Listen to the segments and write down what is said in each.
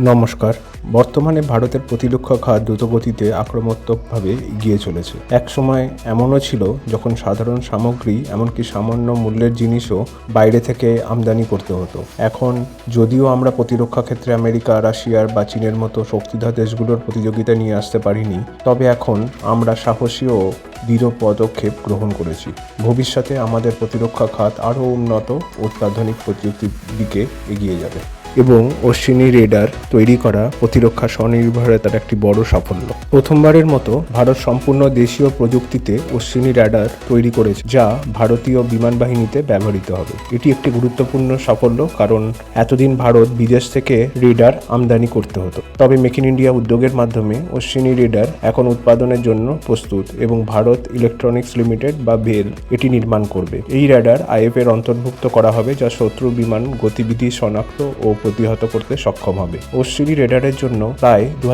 নমস্কার। বর্তমানে ভারতের প্রতিরক্ষা খাত দ্রুতগতিতে আক্রমণাত্মকভাবে এগিয়ে চলেছে। এক সময় এমনও ছিল যখন সাধারণ সামগ্রী, এমনকি সামান্য মূল্যের জিনিসও বাইরে থেকে আমদানি করতে হতো। এখন যদিও আমরা প্রতিরক্ষা ক্ষেত্রে আমেরিকা রাশিয়ার বা চীনের মতো শক্তিধর দেশগুলোর প্রতিযোগিতা নিয়ে আসতে পারিনি, তবে এখন আমরা সাহসী ও দৃঢ় পদক্ষেপ গ্রহণ করেছি। ভবিষ্যতে আমাদের প্রতিরক্ষা খাত আরও উন্নত অত্যাধুনিক প্রযুক্তির দিকে এগিয়ে যাবে। এবং অশ্বিনী রেডার তৈরি করা প্রতিরক্ষা স্বনির্ভরতার একটি বড় সাফল্য। প্রথমবারের মতো ভারত সম্পূর্ণ দেশীয় প্রযুক্তিতে অশ্বিনী রেডার তৈরি করেছে, যা ভারতীয় বিমান বাহিনীতে ব্যবহৃত হবে। এটি একটি গুরুত্বপূর্ণ সাফল্য, কারণ এতদিন ভারত বিদেশ থেকে রেডার আমদানি করতে হতো। তবে মেক ইন ইন্ডিয়া উদ্যোগের মাধ্যমে অশ্বিনী রেডার এখন উৎপাদনের জন্য প্রস্তুত এবং ভারত ইলেকট্রনিক্স লিমিটেড বা ভেল এটি নির্মাণ করবে। এই রেডার আইএফ এর অন্তর্ভুক্ত করা হবে, যা শত্রু বিমান গতিবিধি শনাক্ত ও প্রতিহত করতে সক্ষম হবে। অশ্বিনী রেডারের জন্য প্রায় দু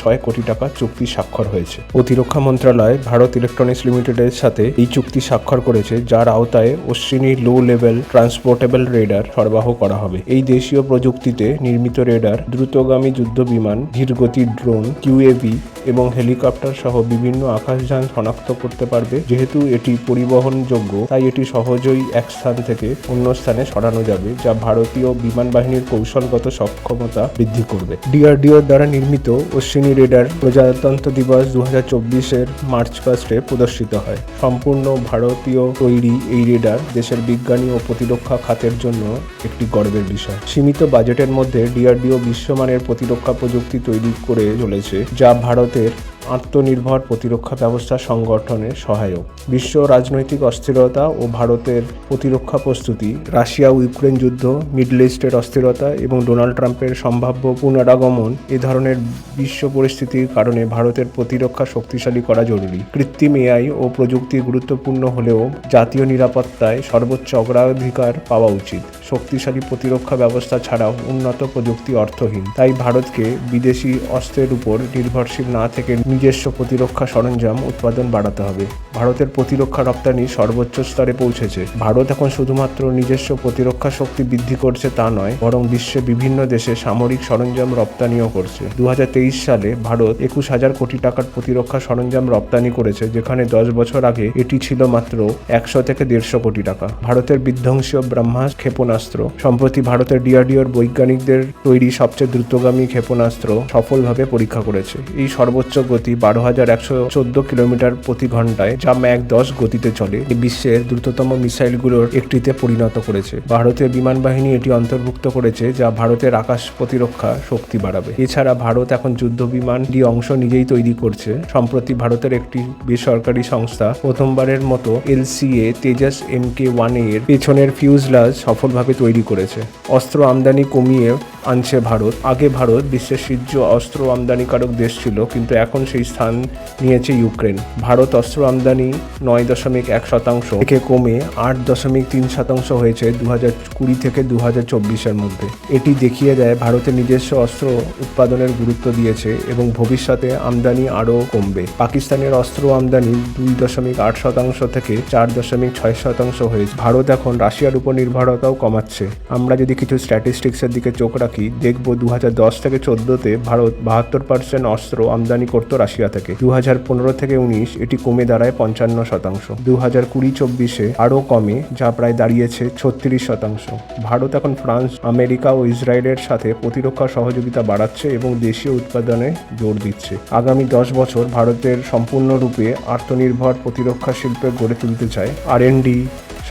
ছয় কোটি টাকা চুক্তি স্বাক্ষর হয়েছে। প্রতিরক্ষা মন্ত্রণালয়, ভারত ইলেকট্রনিক্স লিমিটেডের সাথে এই চুক্তি স্বাক্ষর করেছে, যার আওতায় Ashwini low level transportable radar সরবরাহ করা হবে। এই দেশীয় প্রযুক্তিতে নির্মিত রেডার দ্রুতগামী যুদ্ধ বিমান, ধীরগতি ড্রোন কিউএভি এবং হেলিকপ্টার সহ বিভিন্ন আকাশযান শনাক্ত করতে পারবে। যেহেতু এটি পরিবহনযোগ্য, তাই এটি সহজেই এক স্থান থেকে অন্য স্থানে সরানো যাবে, যা ভারতীয় বিমান বাহিনীর কৌশলগত সক্ষমতা বৃদ্ধি করবে। ডিআরডিও দ্বারা নির্মিত অশ্বিনী রেডার প্রজাতন্ত্র দিবস দু হাজার চব্বিশের মার্চ ফার্স্টে প্রদর্শিত হয়। সম্পূর্ণ ভারতীয় তৈরি এই রেডার দেশের বিজ্ঞানী ও প্রতিরক্ষা খাতের জন্য একটি গর্বের বিষয়। সীমিত বাজেটের মধ্যে ডিআরডিও বিশ্বমানের প্রতিরক্ষা প্রযুক্তি তৈরি করে চলেছে, যা ভারতের আত্মনির্ভর প্রতিরক্ষা ব্যবস্থা সংগঠনে সহায়ক। বিশ্ব রাজনৈতিক অস্থিরতা ও ভারতের প্রতিরক্ষা প্রস্তুতি রাশিয়া ইউক্রেন যুদ্ধ, মিডল ইস্টের অস্থিরতা এবং ডোনাল্ড ট্রাম্পের সম্ভাব্য পুনরাগমন এ ধরনের বিশ্ব পরিস্থিতির কারণে ভারতের প্রতিরক্ষা শক্তিশালী করা জরুরি। কৃত্রিম এআই ও প্রযুক্তি গুরুত্বপূর্ণ হলেও জাতীয় নিরাপত্তায় সর্বোচ্চ অগ্রাধিকার পাওয়া উচিত। শক্তিশালী প্রতিরক্ষা ব্যবস্থা ছাড়াও উন্নত প্রযুক্তি অর্থহীন। তাই ভারতকে বিদেশি অস্ত্রের উপর নির্ভরশীল না থেকে নিজস্ব প্রতিরক্ষা সরঞ্জাম উৎপাদন বাড়াতে হবে। ভারতের প্রতিরক্ষা রপ্তানি সর্বোচ্চ স্তরে পৌঁছেছে। ভারত এখন শুধুমাত্র নিজস্ব প্রতিরক্ষা শক্তি বৃদ্ধি করছে তা নয়, বরং বিশ্বে বিভিন্ন দেশে সামরিক সরঞ্জাম রপ্তানিও করছে। দু হাজার তেইশ সালে ভারত একুশ হাজার কোটি টাকার প্রতিরক্ষা সরঞ্জাম রপ্তানি করেছে, যেখানে দশ বছর আগে এটি ছিল মাত্র একশো থেকে দেড়শো কোটি টাকা। ভারতের বিধ্বংসী ব্রহ্মাস্ত্র ক্ষেপণাস্ত্র, সম্প্রতি ভারতের ডিআরডিওর বৈজ্ঞানিকদের তৈরি সবচেয়ে দ্রুতগামী ক্ষেপণাস্ত্র সফলভাবে পরীক্ষা করেছে। এই সর্বোচ্চ গতি বারো হাজার একশো চোদ্দ কিলোমিটার প্রতি ঘন্টায় যা ম্যাক দশ গতিতে চলে। বিশ্বের দ্রুততম মিসাইলগুলোর একটিতে পরিণত করেছে। ভারতের বিমান বাহিনী এটি অন্তর্ভুক্ত করেছে, যা ভারতের আকাশ প্রতিরক্ষা শক্তি বাড়াবে। এছাড়া ভারত এখন যুদ্ধ বিমানটি অংশ নিজেই তৈরি করছে। সম্প্রতি ভারতের একটি বেসরকারি সংস্থা প্রথমবারের মতো এলসিএ তেজাস এম কে ওয়ানের পেছনের ফিউজলাজ সফলভাবে তৈরি করেছে। অস্ত্র আমদানি কমিয়ে আনছে ভারত। আগে ভারত বিশ্বের শীর্ষ অস্ত্র আমদানিকারক দেশ ছিল, কিন্তু এখন সেই স্থান নিয়েছে ইউক্রেন। ভারত অস্ত্র আমদানি নয় দশমিক এক শতাংশ থেকে কমে আট দশমিক তিন শতাংশ হয়েছে দু হাজার কুড়ি থেকে দু হাজার চব্বিশের মধ্যে। এটি দেখিয়ে দেয় ভারতের নিজস্ব অস্ত্র উৎপাদনের গুরুত্ব দিয়েছে এবং ভবিষ্যতে আমদানি আরও কমবে। পাকিস্তানের অস্ত্র আমদানি দুই দশমিক আট শতাংশ থেকে চার দশমিক ছয় শতাংশ হয়েছে। ভারত এখন রাশিয়ার উপর নির্ভরতাও কমাচ্ছে। আমরা যদি কিছু স্ট্যাটিস্টিক্সের দিকে চোখ রাখি দেখব দু হাজার দশ থেকে চোদ্দোতে ভারত বাহাত্তর পার্সেন্ট অস্ত্র আমদানি করতো রাশিয়া থেকে। দু হাজার পনেরো থেকে উনিশ এটি কমে দাঁড়ায় পঞ্চান্ন শতাংশ। দু হাজার কুড়ি চব্বিশে আরও কমে, যা প্রায় দাঁড়িয়েছে ছত্রিশ শতাংশ। ভারত এখন ফ্রান্স, আমেরিকা ও ইসরায়েলের সাথে প্রতিরক্ষা সহযোগিতা বাড়াচ্ছে এবং দেশীয় উৎপাদনে জোর দিচ্ছে। আগামী দশ বছর ভারতের সম্পূর্ণরূপে আত্মনির্ভর প্রতিরক্ষা শিল্পে গড়ে তুলতে চায় আর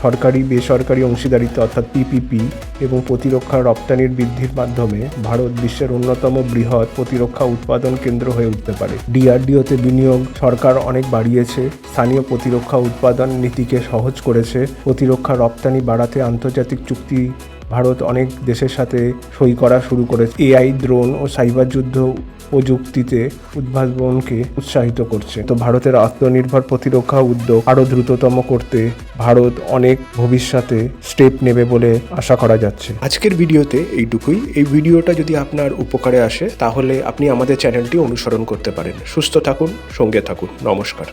সরকারি, বেসরকারি অংশীদারিত্ব অর্থাৎ পিপিপি এবং প্রতিরক্ষা রপ্তানির বৃদ্ধির মাধ্যমে ভারত বিশ্বের অন্যতম বৃহৎ প্রতিরক্ষা উৎপাদন কেন্দ্র হয়ে উঠতে পারে। ডিআরডিওতে বিনিয়োগ সরকার অনেক বাড়িয়েছে। স্থানীয় প্রতিরক্ষা উৎপাদন নীতিকে সহজ করেছে। প্রতিরক্ষা রপ্তানি বাড়াতে আন্তর্জাতিক চুক্তি ভারত অনেক দেশের সাথে সই করা শুরু করেছে। এআই, ড্রোন ও সাইবার যুদ্ধ প্রযুক্তিতে উদ্ভাবনকে উৎসাহিত করছে। তো ভারতের আত্মনির্ভর প্রতিরক্ষা উদ্যোগ আরও দ্রুততম করতে ভারত অনেক ভবিষ্যতে স্টেপ নেবে বলে আশা করা যাচ্ছে। আজকের ভিডিওতে এইটুকুই। এই ভিডিওটা যদি আপনার উপকারে আসে, তাহলে আপনি আমাদের চ্যানেলটি অনুসরণ করতে পারেন। সুস্থ থাকুন, সঙ্গে থাকুন। নমস্কার।